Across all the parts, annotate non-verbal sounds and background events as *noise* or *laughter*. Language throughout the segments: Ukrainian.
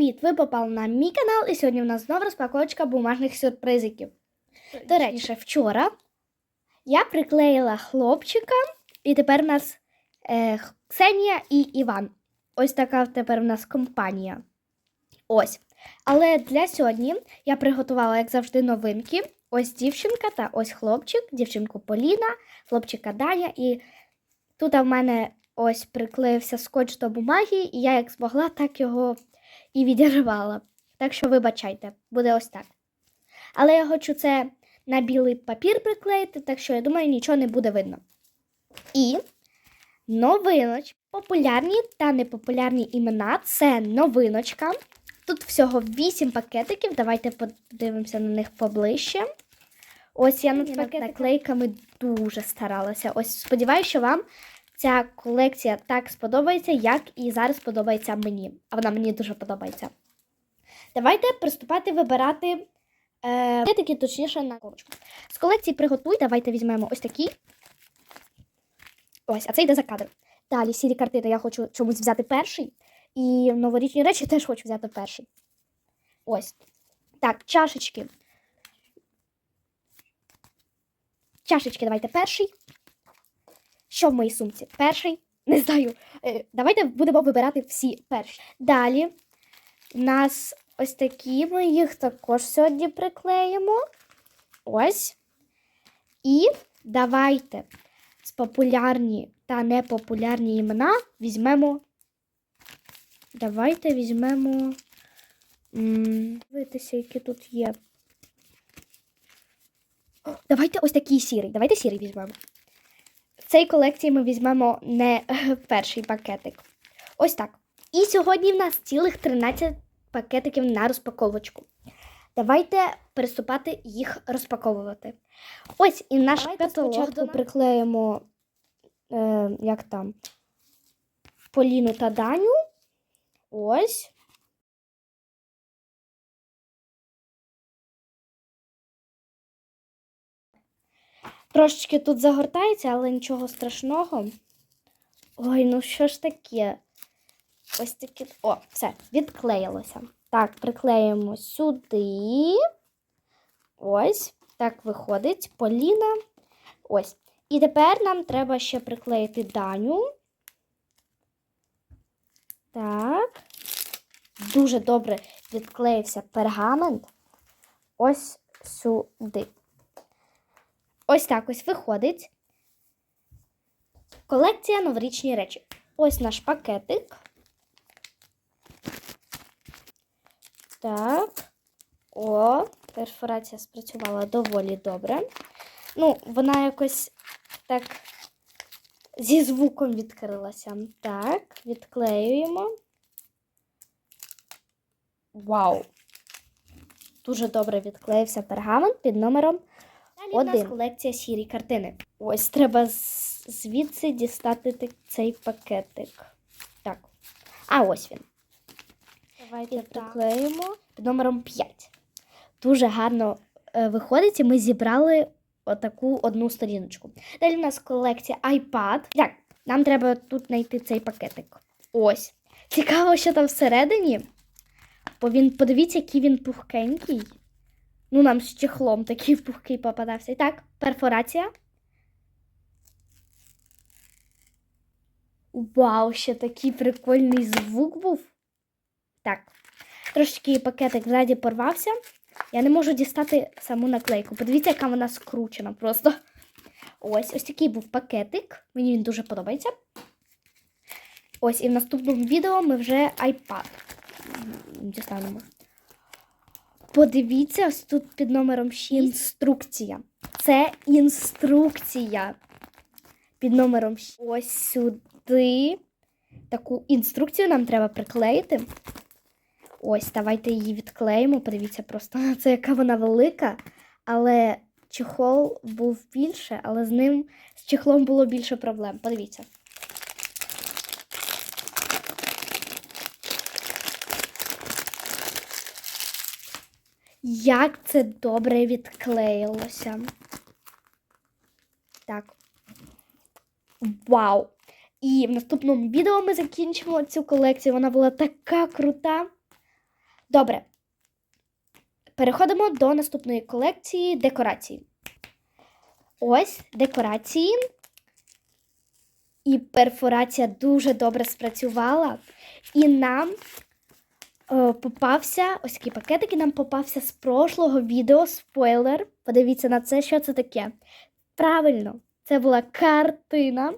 Привіт! Ви попали на мій канал, і сьогодні у нас знову розпаковочка бумажних сюрпризиків. До речі, вчора я приклеїла хлопчика, і тепер у нас е, Ксенія і Іван. Ось така тепер у нас компанія. Ось. Але для сьогодні я приготувала, як завжди, новинки. Ось дівчинка та ось хлопчик, дівчинку Поліна, хлопчика Даня. І тут в мене ось приклеївся скотч до бумаги, і я як змогла, так його і відірвала. Так що вибачайте, буде ось так. Але я хочу це на білий папір приклеїти, так що я думаю, нічого не буде видно. І новиноч, популярні та непопулярні імена це новиночка. Тут всього 8 пакетиків. Давайте подивимося на них поближче. Ось я над наклейками дуже старалася. Ось сподіваюся, що вам ця колекція так сподобається, як і зараз подобається мені. А вона мені дуже подобається. Давайте приступати вибирати е, пакетики, точніше на ковочку. З колекції приготуй. Давайте візьмемо ось такі. Ось, а це йде за кадр. Далі сірі картини я хочу чомусь взяти перший. І новорічні речі теж хочу взяти перший. Ось. Так, чашечки. Чашечки давайте перший. Що в моїй сумці? Перший. Не знаю. Е, Давайте будемо вибирати всі перші. Далі у нас ось такі ми їх також сьогодні приклеїмо. Ось. І давайте з популярні та непопулярні імена візьмемо. Давайте візьмемо. Дивитися, які тут є. О, Давайте ось такий сірий. Давайте сірий візьмемо. Цій колекції ми візьмемо не перший пакетик. Ось так. І сьогодні в нас цілих 13 пакетиків на розпаковочку. Давайте приступати їх розпаковувати. Ось і наш Давайте каталог спочатку приклеїмо, е, як там, Поліну та Даню. Ось. Трошечки тут загортається, але нічого страшного. Ой, ну що ж таке? Ось таке. О, все, відклеїлося. Так, приклеїмо сюди. Ось. Так виходить. Поліна. Ось. І тепер нам треба ще приклеїти Даню. Так. Дуже добре відклеївся пергамент. Ось сюди. Ось так ось виходить. Колекція новорічні речі. Ось наш пакетик. Так. О, перфорація спрацювала доволі добре. Ну, вона якось так зі звуком відкрилася. Так, відклеюємо. Вау! Дуже добре відклеївся пергамент під номером Далі в нас. Колекція сірі картини. Ось треба звідси дістати цей пакетик. Так. А ось він. Давайте І приклеїмо під номером 5. Дуже гарно е, виходить, і ми зібрали отаку одну сторіночку. Далі у нас колекція iPad. Так, нам треба тут знайти цей пакетик. Ось. Цікаво, що там всередині. Бо він, подивіться, який він пухкенький. Ну, нам з чехлом такий пухкий попадався. І так, перфорація. Вау, ще такий прикольний звук був. Так. Трошечки пакетик ззаді порвався. Я не можу дістати саму наклейку. Подивіться, яка вона скручена просто. Ось, ось такий був пакетик. Мені він дуже подобається. Ось, і в наступному відео ми вже iPad дістанемо. Подивіться, ось тут під номером 6 інструкція. Це інструкція. Під номером 6. Ось сюди. Таку інструкцію нам треба приклеїти. Ось, давайте її відклеїмо. Подивіться просто на це, яка вона велика. Але чехол був більше, але з ним з чехлом було більше проблем. Подивіться. Як це добре відклеїлося. Так. Вау! І в наступному відео ми закінчимо цю колекцію. Вона була така крута. Добре. Переходимо до наступної колекції декорацій. Ось декорації. І перфорація дуже добре спрацювала. І нам попався ось такий пакетик, і нам попався з прошлого відео спойлер. Подивіться на це, що це таке. Правильно, це була картина.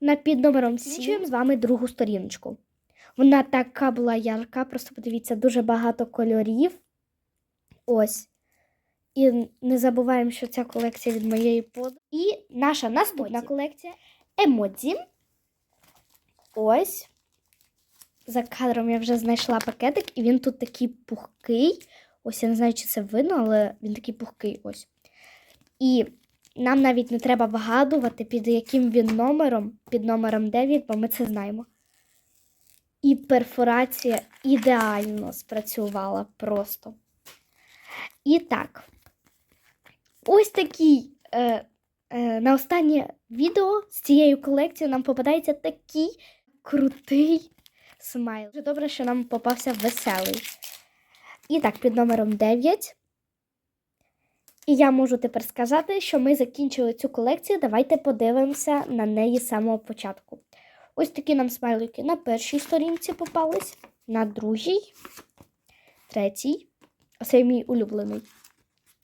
Вона під номером 7. Закінчуємо з вами другу сторіночку. Вона така була ярка, просто подивіться, дуже багато кольорів. Ось. І не забуваємо, що ця колекція від моєї подруги. І наша наступна колекція емодзі. Ось. За кадром я вже знайшла пакетик, і він тут такий пухкий. Ось я не знаю, чи це видно, але він такий пухкий ось. І нам навіть не треба вигадувати, під яким він номером, під номером 9, бо ми це знаємо. І перфорація ідеально спрацювала просто. І так, ось такий е, е, на останнє відео з цією колекцією нам попадається такий крутий смайл. Дуже добре, що нам попався веселий. І так, під номером 9. І я можу тепер сказати, що ми закінчили цю колекцію. Давайте подивимося на неї з самого початку. Ось такі нам смайлики на першій сторінці попались, на другій, третій. Оцей мій улюблений.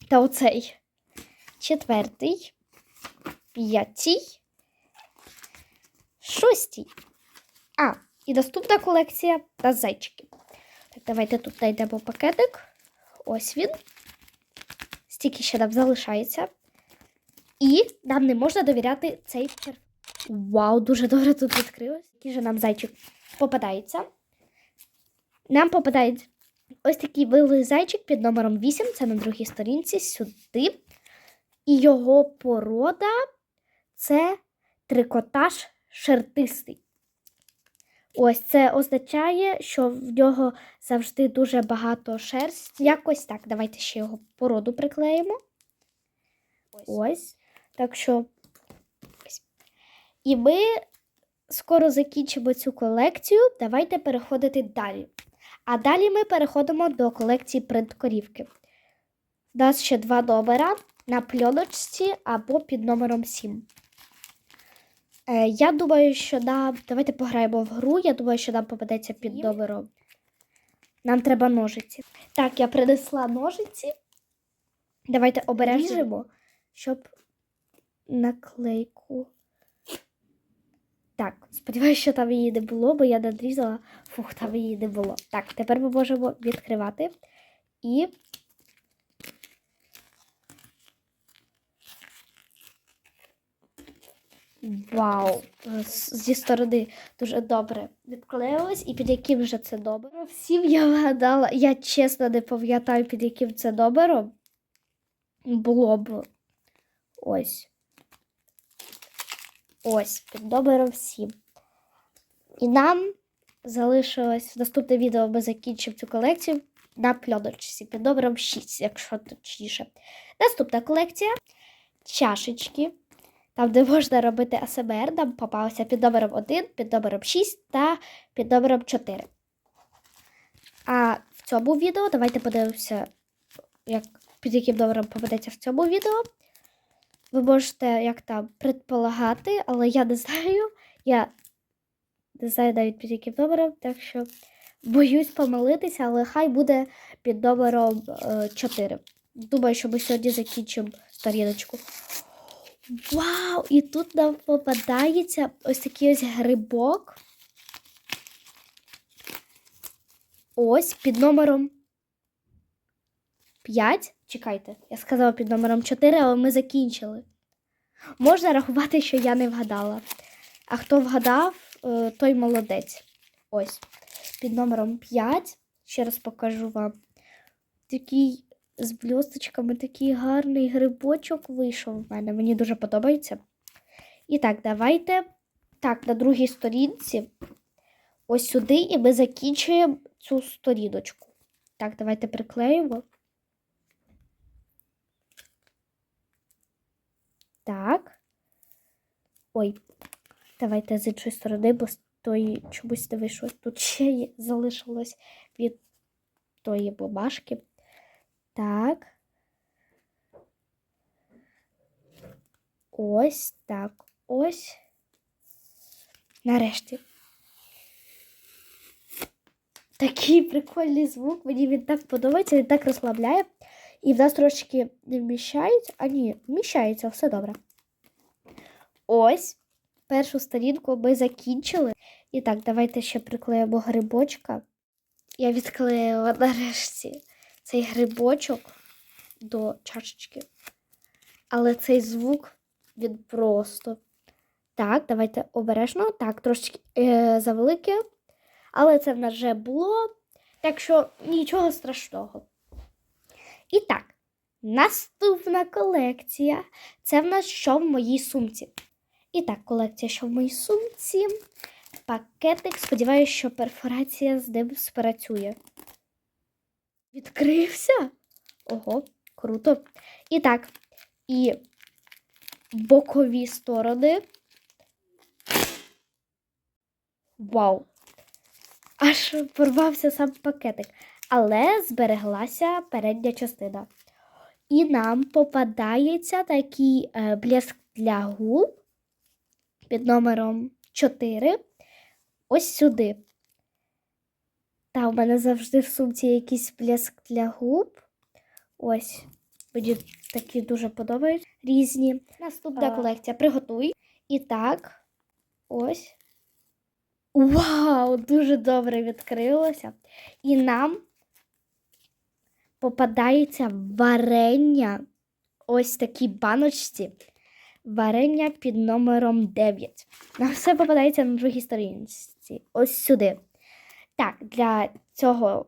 Та оцей. Четвертий, п'ятий, шостий. А, і наступна колекція та зайчики. Так, давайте тут знайдемо пакетик. Ось він. Стільки ще нам залишається. І нам не можна довіряти цей черв. Вау, дуже добре тут відкрилось. Який же нам зайчик попадається. Нам попадається ось такий вилий зайчик під номером 8. Це на другій сторінці сюди. І його порода це трикотаж шертистий. Ось це означає, що в нього завжди дуже багато шерсті. Якось так. Давайте ще його породу приклеїмо. Ось. Так що. І ми скоро закінчимо цю колекцію. Давайте переходити далі. А далі ми переходимо до колекції принткорівки. У нас ще два номера на пльоночці або під номером 7. Е, я думаю, що нам. Давайте пограємо в гру. Я думаю, що нам попадеться під номером. Нам треба ножиці. Так, я принесла ножиці. Давайте обережемо, щоб наклейку. Так, сподіваюся, що там її не було, бо я надрізала. Фух, там її не було. Так, тепер ми можемо відкривати. І. Вау! Зі сторони дуже добре відклеїлось. І під яким же це номером? Всім я вгадала. Я чесно не пам'ятаю, під яким це номером. Було б ось. Ось, під номером 7. І нам залишилось наступне відео ми закінчимо цю колекцію на пльоночці під номером 6, якщо точніше. Наступна колекція чашечки. Там, де можна робити АСМР, нам попалося під номером 1, під номером 6 та під номером 4. А в цьому відео давайте подивимося, як, під яким номером попадеться в цьому відео. Ви можете як там предполагати, але я не знаю. Я не знаю навіть під яким номером, так що боюсь помилитися, але хай буде під номером е, 4. Думаю, що ми сьогодні закінчимо сторіночку. Вау! І тут нам попадається ось такий ось грибок. Ось під номером 5. Чекайте, я сказала під номером 4, але ми закінчили. Можна рахувати, що я не вгадала. А хто вгадав, е, той молодець. Ось. Під номером 5. Ще раз покажу вам. Такий з блісточками такий гарний грибочок вийшов в мене. Мені дуже подобається. І так, давайте. Так, на другій сторінці. Ось сюди, і ми закінчуємо цю сторіночку. Так, давайте приклеїмо. Так. Ой, давайте з іншої сторони, бо з тої чомусь не вийшло. Тут ще залишилось від тої бумажки. Так. Ось так. Ось. Нарешті. Такий прикольний звук. Мені він так подобається, він так розслабляє. І в нас трошечки не вміщається. А ні, вміщається, все добре. Ось. Першу сторінку ми закінчили. І так, давайте ще приклеїмо грибочка. Я відклеїла *laughs* нарешті цей грибочок до чашечки. Але цей звук він просто. Так, давайте обережно. Так, трошечки е, завелике. Але це в нас вже було. Так що нічого страшного. І так, наступна колекція. Це в нас що в моїй сумці. І так, колекція, що в моїй сумці. Пакетик. Сподіваюся, що перфорація з ним спрацює. Відкрився. Ого, круто. І так, і бокові сторони. Вау! Аж порвався сам пакетик. Але збереглася передня частина. І нам попадається такий е, блеск для губ під номером 4. Ось сюди. Та в мене завжди в сумці якийсь блеск для губ. Ось. Мені такі дуже подобають різні. Наступна А. колекція. Приготуй. І так, ось. Вау! Дуже добре відкрилося. І нам попадається варення. Ось такій баночці. Варення під номером 9. Нам все попадається на другій сторінці. Ось сюди. Так, для цього,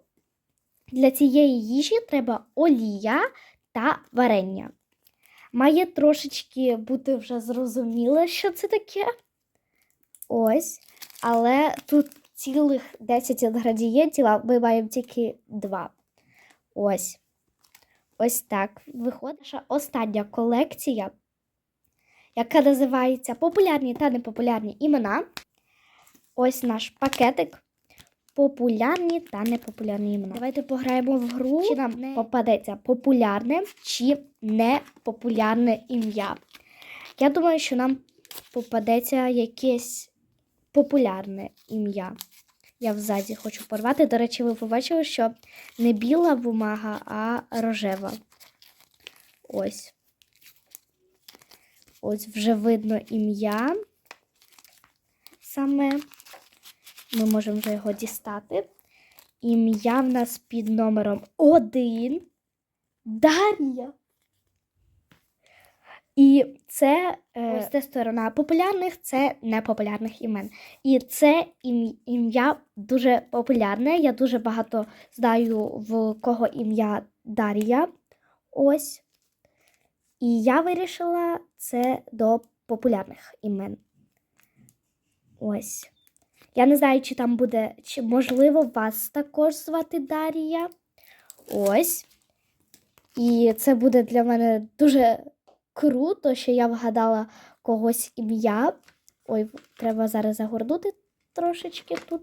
для цієї їжі треба олія та варення. Має трошечки бути вже зрозуміло, що це таке. Ось. Але тут цілих 10 інгредієнтів, а ми маємо тільки 2. Ось. Ось так. Виходить наша остання колекція, яка називається Популярні та непопулярні імена. Ось наш пакетик. Популярні та непопулярні імена. Давайте пограємо в гру, чи нам Не. попадеться популярне чи непопулярне ім'я. Я думаю, що нам попадеться якесь популярне ім'я. Я взаді хочу порвати. До речі, ви побачили, що не біла бумага, а рожева. Ось. Ось вже видно ім'я. Саме ми можемо вже його дістати. Ім'я в нас під номером 1. Дар'я. І це е, ось ця сторона популярних, це непопулярних імен. І це ім'я дуже популярне. Я дуже багато знаю, в кого ім'я Дар'я. Ось. І я вирішила це до популярних імен. Ось. Я не знаю, чи там буде, чи можливо вас також звати Дар'я. Ось. І це буде для мене дуже круто, що я вгадала когось ім'я. Ой, треба зараз загорнути трошечки тут.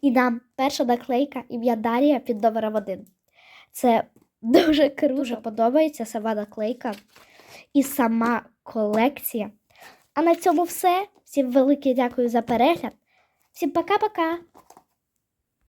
І нам перша наклейка ім'я Дар'я під номером 1. Це дуже круто. Дуже подобається сама наклейка і сама колекція. А на цьому все. Всім велике дякую за перегляд. Всім пока-пока!